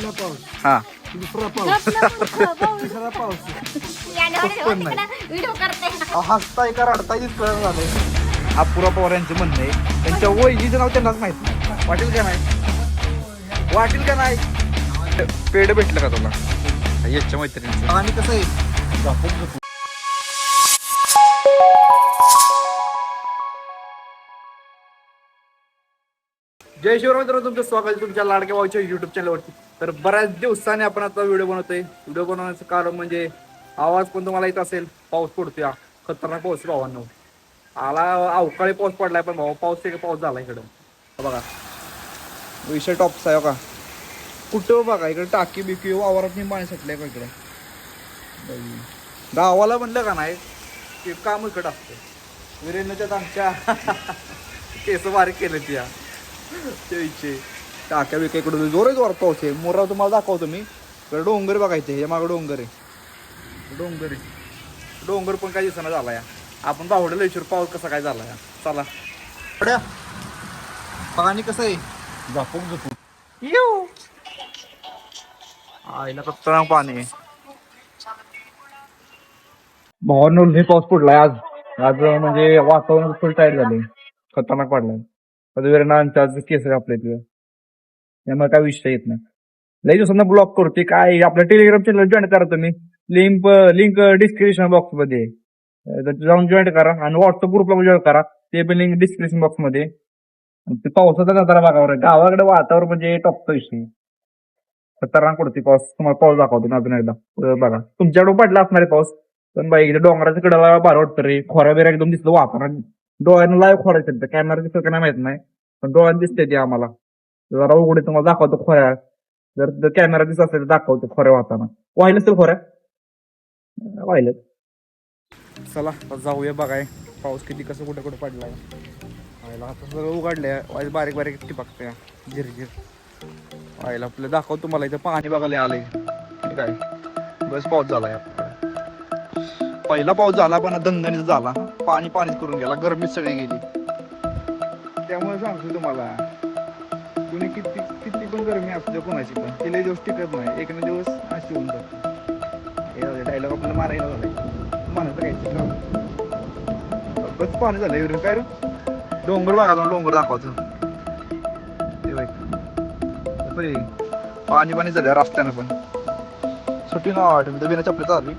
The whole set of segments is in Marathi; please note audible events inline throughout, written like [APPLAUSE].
पहिला पाऊस. हा. दुसरा पाऊस. तिसरा [LAUGHS] पाऊस. व्हिडिओ करते. हसताय का रडताय झालंय. अपुरा पवार यांचं म्हणणं आहे. त्यांच्या वहिनीचं नाव त्यांनाच माहीत नाही. वाटेल का नाही? वाटेल का नाही? पेड भेटलं का तुला? याच्या मैत्रिणीचं. आणि कसं आहे? जय शिवराय मित्रांनो तुमचं स्वागत आहे तुमच्या लाडक्या भाऊच्या युट्यूब चॅनलवरती तर बऱ्याच दिवसाने आपण आता व्हिडिओ बनवतोय. व्हिडिओ बनवण्याचं कारण म्हणजे आवाज पण तुम्हाला येत असेल पाऊस पडतोय. खतरनाक पाऊस आहे भावांनो. आला अवकाळी पाऊस पडलाय पण भाऊ पाऊस एक पाऊस झाला इकडं. बघा. विषय टॉपचा आहे का कुठं बघा इकडे टाकी बिकी वावरात नाही पाणी सुटलंय का इकडे? गावाला म्हणलं का नाही ते काम इकडं असतं वीरेंद्रच्यात आमच्या [LAUGHS] केस बारीक केले त्या त्याचे टाक्या बिक्या इकडे जोरे जोर पाऊस आहे मोरा तुम्हाला दाखवतो मी. इकडे डोंगर बघायचे हे मागं डोंगर आहे. डोंगर आहे. डोंगर पण काही दिसना झाला या. आपण बावडलं विचार पाऊस कसा काय झाला या. चला. पड्या. पाणी कसं आहे? झपूक झपूक येऊ. आईला खतरनाक पाणी आहे. भावांनो लई पाऊस पडलाय आज. आज म्हणजे वातावरण फुल टाईट झाले खतरनाक पडलाय. पदवीरांच्या आज केस आपल्या इथलं त्यामुळे काय विषय येत नाही. लई दिवसांना ब्लॉक करते काय आपल्या टेलिग्राम चॅनल जॉईन करा तुम्ही. लिंक लिंक डिस्क्रिप्शन बॉक्समध्ये. जाऊन जॉईन करा. आणि व्हॉट्सअप ग्रुपला जॉईन करा. ते पण लिंक डिस्क्रिप्शन बॉक्समध्ये. पावसाचा नजारा बघावर गावाकडे वातावरण म्हणजे टॉपचा विषय खतरनाक पडते पाऊस. तुम्हाला पाऊस दाखवतो ना अजून एकदा. बघा. तुमच्याकडे पडला असणार आहे पाऊस. पण बाई इकडे डोंगराच्या कडेला बारा वाटतं रे. खोऱ्या बिऱ्या एकदम दिसतं. वातावरण. डोळ्यांना लाईव्ह खोऱ्या कॅमेरा दिसत का नाही माहीत नाही. पण डोळ्यात दिसते ते आम्हाला. जरा उघडे तुम्हाला दाखवतो खोऱ्या. जर कॅमेरा दिसत असेल तर दाखवतो खोऱ्या वाहताना. वाहिलं असेल खोऱ्या. वाहिलं चला आता जाऊया बघाय. पाऊस किती कसं कुठे कुठे पडलाय. व्हायला आता सगळं उघडलंय. वाईज बारीक बारीक टिपाकते झिरझिर व्हायला आपलं दाखवतो तुम्हाला. इथं पाणी बघायला आलंय. ठीक आहे. बस पाऊस झालाय पहिला पाऊस झाला पण दणदणीत झाला. पाणी पाणीच करून गेला. गरमीत सगळी गेली. त्यामुळे सांगतो तुम्हाला. पण गरमी असू दे कोणाची पण. तिला दिवस टिकत नाही. एक ना दिवस अशी होऊन जाते. डायलॉग आपल्याला मारायला झालाय. म्हणायचं काय बस पाणी झालं एवढं काय रे? डोंगर बघा जाऊन डोंगर दाखवतो ते. पाणी पाणी झालं रस्त्यानं पण. सुट्टी ना वाटत बिना चपल्यात आली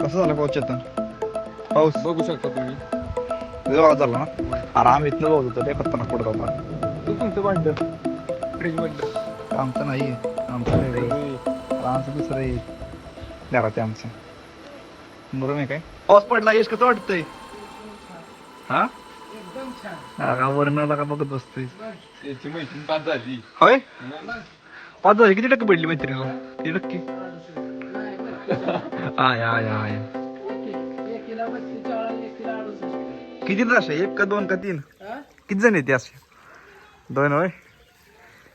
कसं झालं पाऊस चेतन? पाऊस? बघू शकता तुम्ही. झाला ना. आराम इथनं बघत होतं लय खतरनाक पडत होता. तू तुमचं भांड? फ्रीज भांड आमचं नाही आमचं वेगळं. आहे. आमचं दुसरं आहे. घरात आहे आमचं. बरोबर आहे काय? पाऊस पडला यश कसं वाटतंय? हा? का वरणाला का बघत बसतोय? त्याची मैत्रीण पाच झाली. होय? पाच हजार किती टक्के पडली मैत्रिणीला? किती टक्के? आय आय आय. किती राश एक का दोन का तीन? किती जण येते असे? दोन होय?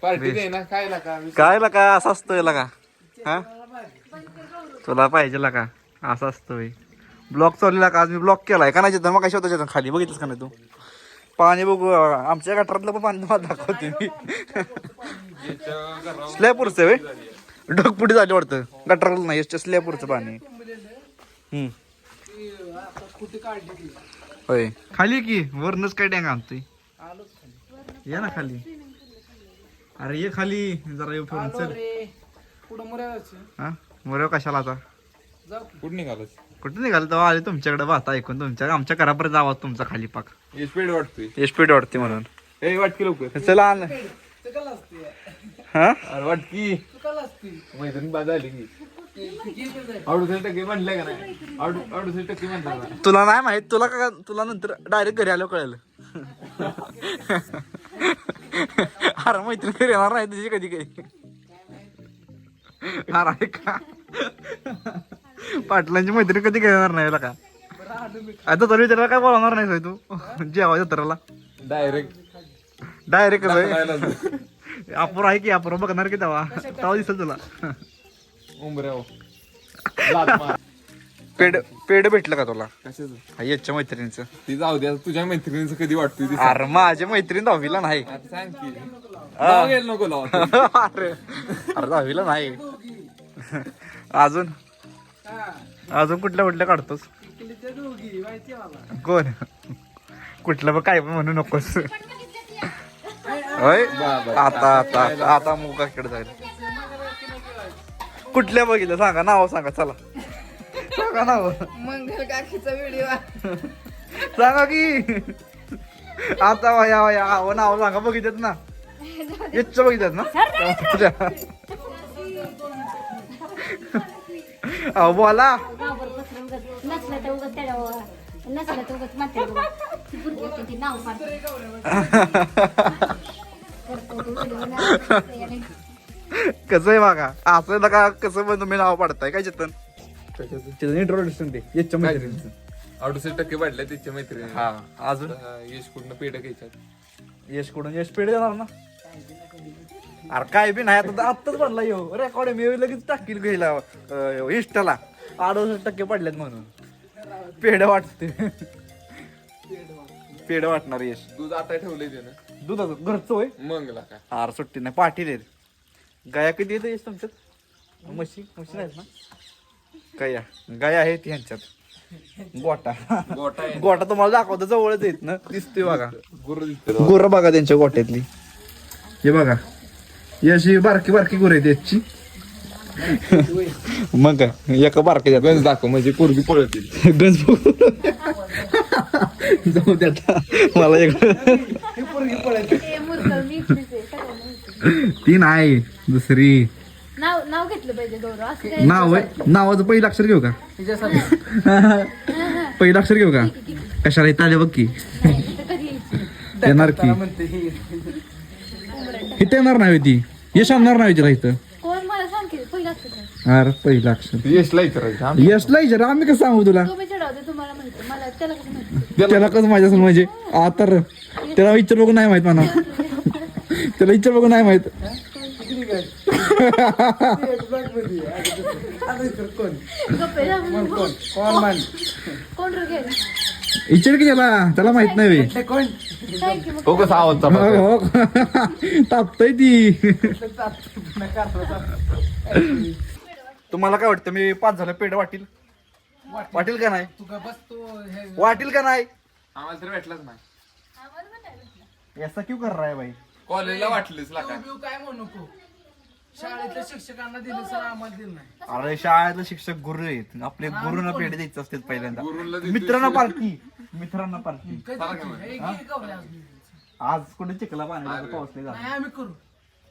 पार्टी दे ना काय लागा काय लका असं असतोय लका हा? तुला पाहिजे लका असं असतोय ब्लॉक चाललेला का? आज मी ब्लॉक केलाय. का नाही मग कशा होतं खाली बघितलंस का नाही तू? पाणी बघू आमच्या गटारातलं पण पाणी तुम्हाला दाखवते मी. स्लॅपूरचं वे ढगपुटी झाली वाटतं. गटाराला नाही स्लॅपूरचं पाणी. हम्म. होय. खाली की? वरनच काय टँक आणतोय? या ना खाली. अरे ये खाली. जरा येऊ फिरून चल. हा? मोरे कशाला आता? कुठं निघालच कुठे निघाल तेव्हा आले तुमच्याकडे वाहता ऐकून. तुमच्या आमच्या घरापर्यंत जावा तुमचा खाली पाक. स्पीड वाटतोय स्पीड वाटते म्हणून. ए वाटकी लवकर. चला आण. हा? अरे वाटकी. मैत्रीण बाद झाली की. अडुसष्ट टक्के म्हणलं का नाही? अडु अडुसष्ट टक्के म्हणतात ना. तुला नाही माहीत तुला का तुला नंतर डायरेक्ट घरी आलो कळेल. [LAUGHS] अरे मैत्रीण घरी येणार नाही तुझी कधी कधी अरे का पाटलांची मैत्रीण कधी घरी येणार नाही का आता तरी विचारायला काय बोलणार नाही होय तू? जेवा जत्राला डायरेक्ट डायरेक्ट अपूर आहे की अपूर बघणार की तेव्हा. तेव्हा दिसेल तुला. मार. पेड पेड भेटलं का तुला? कशाचं? हा, याच्या मैत्रिणीचं. ती जाऊ द्या तुझ्या मैत्रिणीचं कधी वाटतोय ती अरे माझ्या मैत्रीण दहावीला नाही. आता सांग की. नाव घ्यायला नको लावा. अरे अरे दहावीला नाही. अजून? अजून कुठल्या कुठल्या काढतोस? कोण? कुठलं पण काय पण म्हणू नकोस. होय? आता आता आता मुगाकडे जाईल. कुठल्या बघितलं सांगा नाव सांगा चला. सांगा नाव मंगल काकीचा व्हिडिओ सांगा की. आता वया वया. अहो नाव सांगा बघितलं ना. इच्छा बघितलं ना. [LAUGHS] अहो बोला गावभर पसरून उगाच नसलं तर उगाच त्याला नसलं तर उगाच म्हणते बघा. ती पोरगी होती ती नाव पाडते. करतो तो व्हिडिओ ना. कसं आहे बघा? असं नका कसं पण तुम्ही नाव पाडताय काय चेतन कशाचं चेतन इंट्रोडक्शन दे. याच्या मैत्रिणीचं. अडुसष्ट टक्के वाढले तिच्या मैत्रिणी. हा अजून? यश कुठनं पेढ घ्यायच्यात? यश कुठून? यश पेढ देणार ना? अरे काय बी नाही आता आत्ताच पडला येऊ रेकॉर्ड मी लगेच टाकील घ्यायला इंस्टाला अडुसष्ट टक्के पडलेत म्हणून. पेढ वाटते पेढ वाटणार यश. दूध आता ठेवलंय त्यानं. दुधाचं घरचं होय? मंगला काय हार सुट्टी नाही पाटील आहेत. गाया कधी येते यश तुमच्यात? म्हशी म्हशी नाहीत ना? गाया. गाया आहेत ह्यांच्यात गोटा. गोटा आहे. गोटा तुम्हाला दाखवतो जवळच येत ना. दिसतोय बघा. गुरु दिसते गुरं बघा त्यांच्या गोट्यातली. हे बघा. ही अशी बारकी बारकी गुरं आहेत याची. मग काय एका बारक्या गंज दाखव म्हणजे पोरगी पळतील. गंज जाऊ द्या आता. मला एक. ती नाही दुसरी. नाव नाव घेतलं पाहिजे गौरव असं काय नाव आहे नावाचं पहिलं अक्षर घेऊ का? [LAUGHS] पहिलं अक्षर घेऊ का? कशाला इथं आले बघ की. इथं कधी यायची येणार की इथं येणार नाही ती. यश आणणार नाही तिला इथं. कोण मला सांग की पहिलं असतं काय अरे पहिलं अक्षर. यशला विचारायचं आम्ही यशला विचार आम्ही कसं सांगू तुला? तुम्ही चढवते तुम्हाला माहिती मला त्याला कसं माहिती? त्याला कसं माहीत असेल म्हणजे? आ तर त्याला विचार बघून नाही माहीत म्हणा. [LAUGHS] त्याला विचार बघून नाही माहीत. विचार की त्याला त्याला माहीत नाही हो कसा आवाज हो, हो. तापतय ती तुम्हाला काय वाटतं? मी पाच झालं पेढ वाटील. वाटील. का नाही? वाटील का नाही? आम्हाला तर भेटलाच नाही. ऐसा क्यों कर रहा है भाई कॉलेजला वाटलीच ला काय? काय म्हणू नको. शाळेतल्या शिक्षकांना दिले सर आम्हाला दिलं नाही. अरे शाळेतले शिक्षक गुरु आहेत. आपले गुरुना पेढे द्यायचे गुरुला पहिल्यांदा. देतोय मित्रांना पार्टी मित्रांना पार्टी कधी हे? घे आज कुठे चिखला झाला नाही आम्ही करू.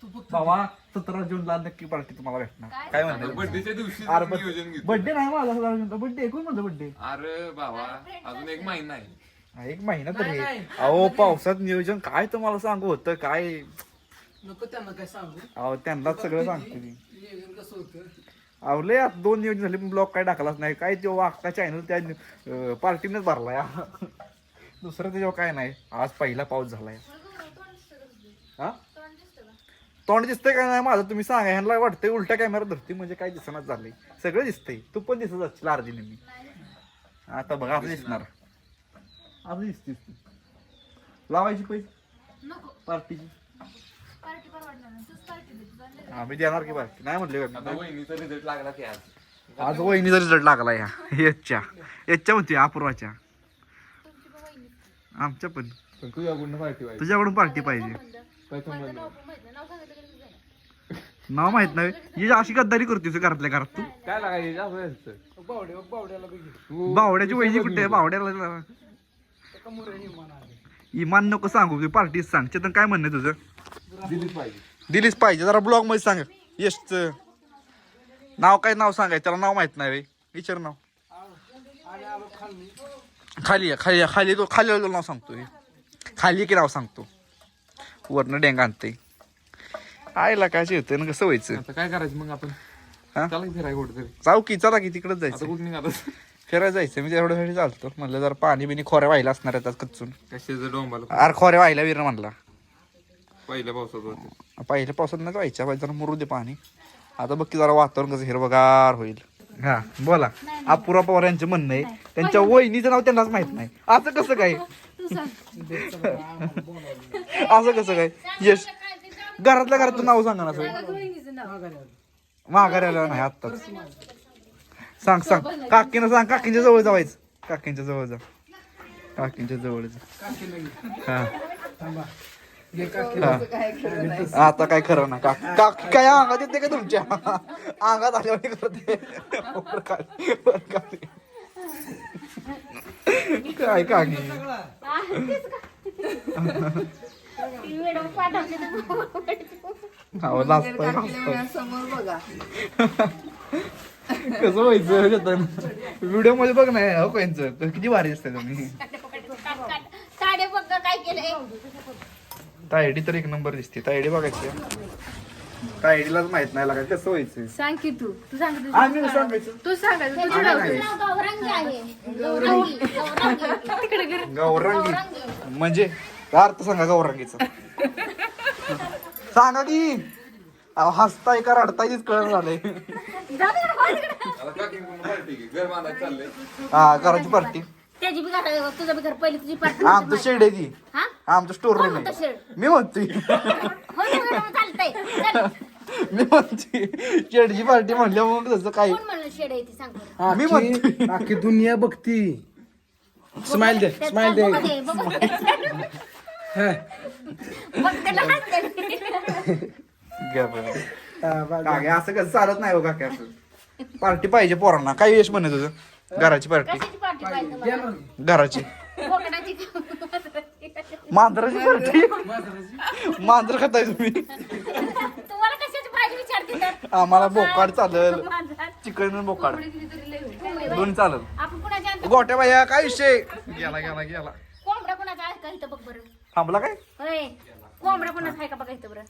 तू फक्त बाबा सतरा जूनला नक्की पार्टी तुम्हाला भेटणार. काय? म्हणतो? बर्थडेच्या दिवशी अरे नियोजन घेतो बर्थडे नाही माझा सतरा बर्थडे कोण म्हणतो बर्थडे अरे बाबा अजून एक महिना आहे. एक महिना तरी नाही, आहे. नाही. अहो पावसात नियोजन काय तुम्हाला सांगू? होतं काय? नको त्यांना काय सांगू. अहो त्यांनाच सगळं सांगते ती नियोजन कसं होतं. अहो लय आता दोन नियोजन झाले ब्लॉग काय टाकलाच नाही. काय तेव्हा अख्खा चॅनल त्या पार्टीनेच भरलाय. दुसरं त्याच्यावर काय नाही. आज पहिला पाऊस झालाय. हा? तोंड दिसतंय का नाही माझं? तुम्ही सांगा. ह्यांना वाटतंय उलट्या कॅमेरा धरते म्हणजे काय दिसणार झालंय. सगळं दिसतंय. तू पण दिसत असशील अर्धी नेहमी आता बघा दिसणार. असं दिसतेस तू. लावायची पैसे. नको. पार्टीची. पार्टी परवडणार नाही. तूच पार्टी दे तुझा निर्णय. आम्ही देणार की पार्टी? नाही म्हटले का आता वहिनीचा रिझल्ट लागला की आज. आज वहिनीचा रिझल्ट लागला या. याच्या. याच्या होती अपूर्वाच्या. तुमची पण वहिनी. आमच्या पण. पार्टी पाहिजे. तुझ्याकडून पार्टी पाहिजे. नाव पण माहीत नाही. नाव सांगितलं की लगेच जाणार. नाव माहीत नाही. ही अशी गद्दारी करतेस घरातल्या घरात तू. काय लागायचं? असं बावड्याला तू बावड्याची वहिनी कुठे? आहे? बावड्याला इमान आले नको सांगू तू पार्टीच सांग. चेतन काय म्हणणं तुझं? दिलीच पाहिजे. दिलीच पाहिजे. जरा ब्लॉगमध्ये सांग. यशच नाव काय नाव सांगाय? त्याला नाव माहीत नाही बे. विचार नाव. आलो खाली आहे, खाली आहे, खाली तो खाली आलेलं नाव सांगतो. खाली की नाव सांगतो. वरनं डेंग आणते आयला काय येतं ना कसं व्हायचं काय करायचं मग आपण? जाऊ की चला की तिकडेच जायचं. कुठे निघालो फिरायला जायचं मी तेवढ्यासाठी चालतो. म्हणलं जरा पाणी बिनी खोऱ्या व्हायला असणार आहेत आज कच्चून. कशाचं डोंबाला? आर खोऱ्या व्हायला विर म्हणला. पहिल्या पावसात होते. पहिल्या पावसात नाही व्हायच्या पाहिजे जरा मुरू दे पाणी. आता बघ की जरा वातावरण कसं हिरवगार होईल. हा बोला. अपुरा पवार यांचं म्हणणं आहे. त्यांच्या वहिनीचं नाव त्यांनाच माहीत नाही. असं कसं काय? असं कसं काय? यश. घरातल्या घरात तू नाव सांगा ना असं माघाऱ्याला नाही आत्ताच. सांग सांग. काकीनं सांग काकींच्या जवळ जावायचं. काकींच्या जवळ जा. काकींच्या जवळ जा. हा. हा. आता काय खरं ना काकी काकी काय अंगात येते का तुमच्या? अंगात आल्यावर करते. काय काकी? लाजताय, लाजताय. समोर बघा. [LAUGHS] कसं व्हायचं? व्हिडिओमध्ये बघ नाही हो कोणचं? किती भारी असते तुम्ही. साडे बघ काय केलंय तायडी तर एक नंबर दिसते. तायडी बघायची. तायडीलाच माहीत नाही लागायचं कसं व्हायचं. सांग की तू. तू सांग आम्ही कसं सांगायचं. तू सांगायचं. नाव गौरंगी आहे. गौरंगी. गौरंगी. गौरांगी म्हणजे? काय अर्थ सांगा गौरांगीचा. सांगा की. अहो, हसताय का रडताय कळण झालंय हा घराची पार्टी त्याची बी घर तुझं बी घर पहिली तुझी पाठ आमचं शेड आहे ती. हा? आमचं स्टोर रूम कोण आहे? मी म्हणतोय. हो ना, ना, चालतंय. चल. मी म्हणतोय. शेडची पार्टी म्हणल्या मग तसं काय? कोण म्हणलं शेड आहे ती? सांग बरं. मी म्हणतोय. अख्खी दुनिया बघती. स्माइल दे त्यात स्माइल दे. बघू दे, बघू दे. बघ त्याला हसते. घ्या बरं. काके असं कसं चालत नाही हो काके असं. पार्टी पाहिजे पोरांना. काय यश म्हणे तुझं. घराची पार्टी. कशाची पार्टी पाहिजे. तुम्हाला? घराची? मांजराची पार्टी. मांजर खाताय तुम्ही. तुम्हाला कशाची पाहिजे विचारते तर? आम्हाला बोकाड चालल. चिकन बोकाड. दोन्ही चालल. गोट्या बाया काय विषय? गेला गेला गेला. कोंबडा कुणाचा आहे का इथं बघ बरं? थांबला काय? होय. कोंबडा कुणाचा आहे का बघा इथं बरं?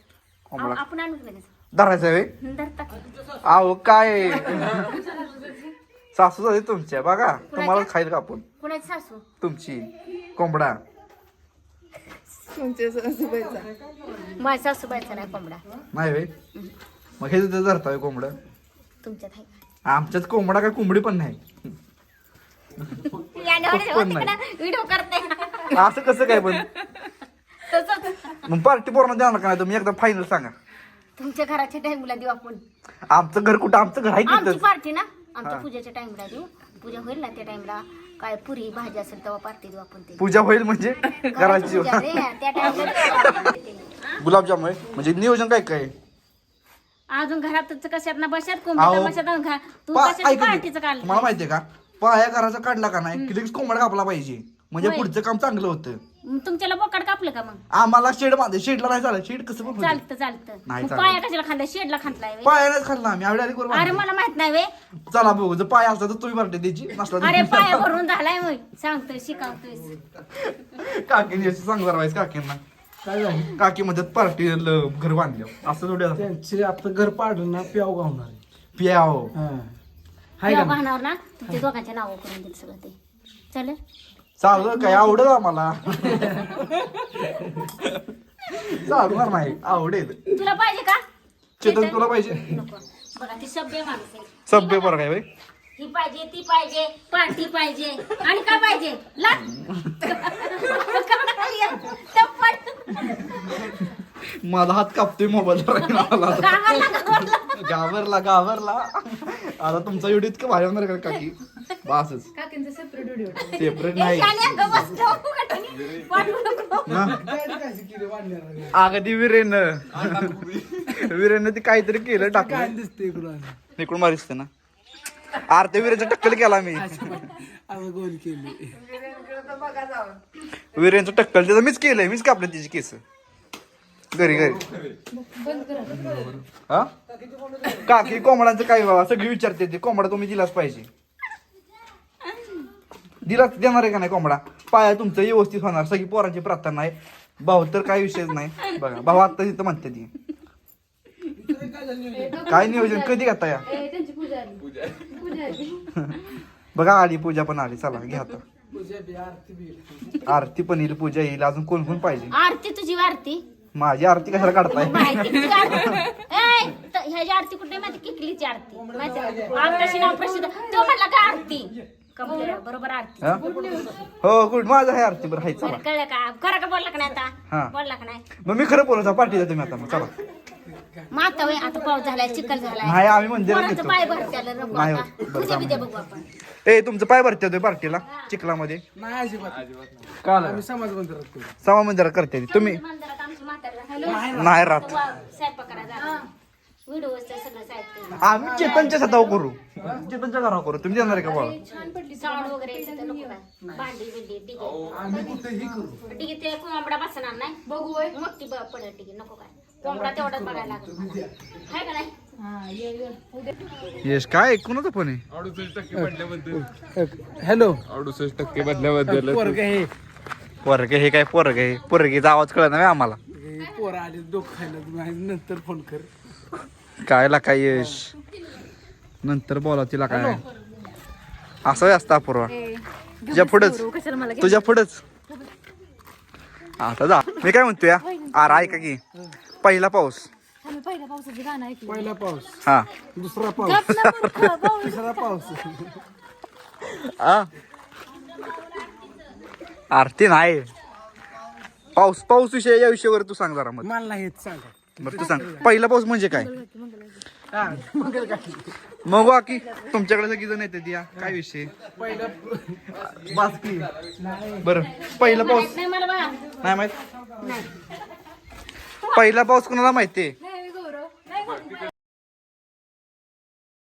आपण आणू का लगेच धरायचं वे? अहो काय? सासू झाली तुमच्या बघा. तुम्हाला खाईल का आपण? कुणाची सासू? तुमची. कोंबडा. तुमच्या सासूबाईचा. माझ्या सासूबाईचा नाही कोंबडा. नाही वे मग हे तिथं कोंबडं? तुमच्यात आहे आमच्यात कोंबडा काय कोंबडी पण नाही. पण नाही. व्हिडिओ करते असं कसं काय पण? तसंच. मग पार्टी पोरांना देणार का नाही तुम्ही? एकदा फायनल सांगा. तुमच्या घराच्या टाइमला देऊ आपण. आमचं घर कुठं? आमचं घर आहे आमची तिथंच पार्टी ना? आमच्या पूजेच्या टाइमला देऊ. पूजा होईल ना त्या टाइमला काय पुरी भाजी असेल तेव्हा पार्टी देऊ आपण ते. पूजा होईल म्हणजे? घराची पूजा रे, त्या टाइमला गुलाबजाम आहे. म्हणजे नियोजन काय काय अजून घरातच कशात ना बशात? अहो. कोंबड्या बशात घा तू पा- कशात ऐका की, पार्टीचं काढलं मला माहितीये का? पाया घराचा काढला का नाही? की लगेच कोंबडा कापला पाहिजे. म्हणजे होय. पुढचं काम चांगलं होतं. मग तुमच्याला बोकाड कापलं का मग? आम्हाला शेडमध्ये शेडला नाही चालत. शेड कसं पण. चालतं चालतं. नाही मग चालत. पाया कशाला खाल्ला शेडला खाल्लाय व्हय? पायानेच खाल्ला आम्ही. आवडी आली करू अरे मला माहीत नाही वे चला बघू. जर पाय असला तर तुम्ही पार्टी द्यायची. नसला तर अरे तुम्ही पाया. भरून झालाय मग सांगतोय शिकवतोय. काकीने असं सांग जरा काकींना. काय झालं? काकी म्हणतात पार्टी घर बांधलं असं थोडी. त्यांचे आता घर पाडलं ना प्याव गावणार आहे. प्याव. हा. हाय का नाही? वाहनावर ना? तुमच्या दोघांच्या नावं करून देत सगळं ते. चालेल? चाललं काय? आवडेल आम्हाला. चालणार नाही आवडेल. तुला पाहिजे का? चेतन तुला पाहिजे? नको. बघा ती सभ्य माणूस आहे. सभ्य बरं काय बाई? ही पाहिजे ती पाहिजे पार्टी पाहिजे. आणि काय पाहिजे? लाट चप्पल. माझा हात कापतोय मोबाईल गावाला, गावाला. गावरला गावरला आता तुमचा व्हिडिओ इतकं भारी होणार का काकी? [LAUGHS] बासच. काकींचा सेपरेट व्हिडिओ सेपरेट ए, नाही. अंग ती विरेन. विरेन ती काहीतरी केलं टाकलं. दिसते इकडून इकडून मारी दिसते ना. अरे ते विरेनचं टक्कल केला मी. गोल केली विरेनचं टक्कल त्याचं मीच केलंय मीच कापलं तिची केस. घरी घरी. हा? काकी कोंबडांचं काय बाबा सगळी विचारते ते. कोंबडा तुम्ही दिलाच पाहिजे. दिला देणार आहे का नाही कोंबडा? पाया तुमचं व्यवस्थित होणार. सगळी पोरांची प्रार्थना आहे भाऊ तर काय विषयच नाही. बघा भाऊ आता तिथं म्हणते ती. काय नियोजन? कधी घेता या? बघा आली पूजा पण आली. चला घ्या आता. आरती पण येईल पूजा येईल. अजून कोण कोण पाहिजे? आरती तुझी आरती माझी आरती कशाला काढताय? ह्याची आरती कुठे माहिती किती टिकलीची आरती. माहिती तो म्हणला का आरती? कंप्लीट बरोबर आरती. हा? हो गुड माझं आहे आरती बरं हाय चला. बरं, कळलं का? खरं का बोलला का नाही हा. आता बोलला का नाही? मग मी खरं बोलतो पाठी तुम्ही आता मग चला. मग आता वय आता पाऊस झालाय चिखल झालाय. नाही आम्ही मंदिरात येतो पाय भरत्याला नको नाही आता. होत. बरं, तुझ्या बिद्या बघू आपण. ए तुमचं पाय भरते होते पार्टीला चिखलामध्ये? नाही अजिबात काल आम्ही समाज मंदिरात करू समा मंदिरात करते ती. तुम्ही? मंदिरात आमची म्हातारी नाही राहत. स्वयंपाक व्हिडिओचं सगळं साहित्य आम्ही चेतनच्या सताव करू. चेतनच्या घरावर करू. तुम्ही देणार आहे का वगैरे तिथं नको काय भांडी बिंडी डिगे आम्ही कुठेही करू. डिगे ते कोंबडा बसणार नाही. बघू होय. मोठी ब- पडेल डिगे नको काय कोंबडा तेवढाच बघायला लागेल मला. हाय का नाही? हा ये ये. उद्या. येस काय? ऐकूनच पण आहे? अडुसष्ट टक्के बदल्याबद्दल. हॅलो अडुसष्ट टक्के बदल्याबद्दल. पोरग हे. पोरग हे काय पोरग हे? पोरगीचा आवाज कळत नाही आम्हाला. हे पोरं आले डोकं खायला तुम्ही नंतर फोन कर. कायला काय यश? नंतर बोला तिला काय. असं असतं अपूर्वा. तुझ्या पुढंच. तुझ्या पुढंच. आता जा. मी काय म्हणतो या अरे ऐका की. पहिला पाऊस. आम्ही पहिल्या पावसाची गाणं ऐकलं पहिला पाऊस. हा. दुसरा पाऊस. तिसरा [LAUGHS] पाऊस. आ? आरती नाही. पाऊस पाऊस विषय या विषयावर तू सांग जरा मग. मला हेच सांगा. बरं तू सांग. पहिला पाऊस म्हणजे काय? हा मग बाकी तुमच्याकडे सगळी जण येते या. काय विषय? पहिला बरं पहिला पाऊस. नाही मला बघा. नाही माहीत? पहिला पाऊस कोणाला माहितीये?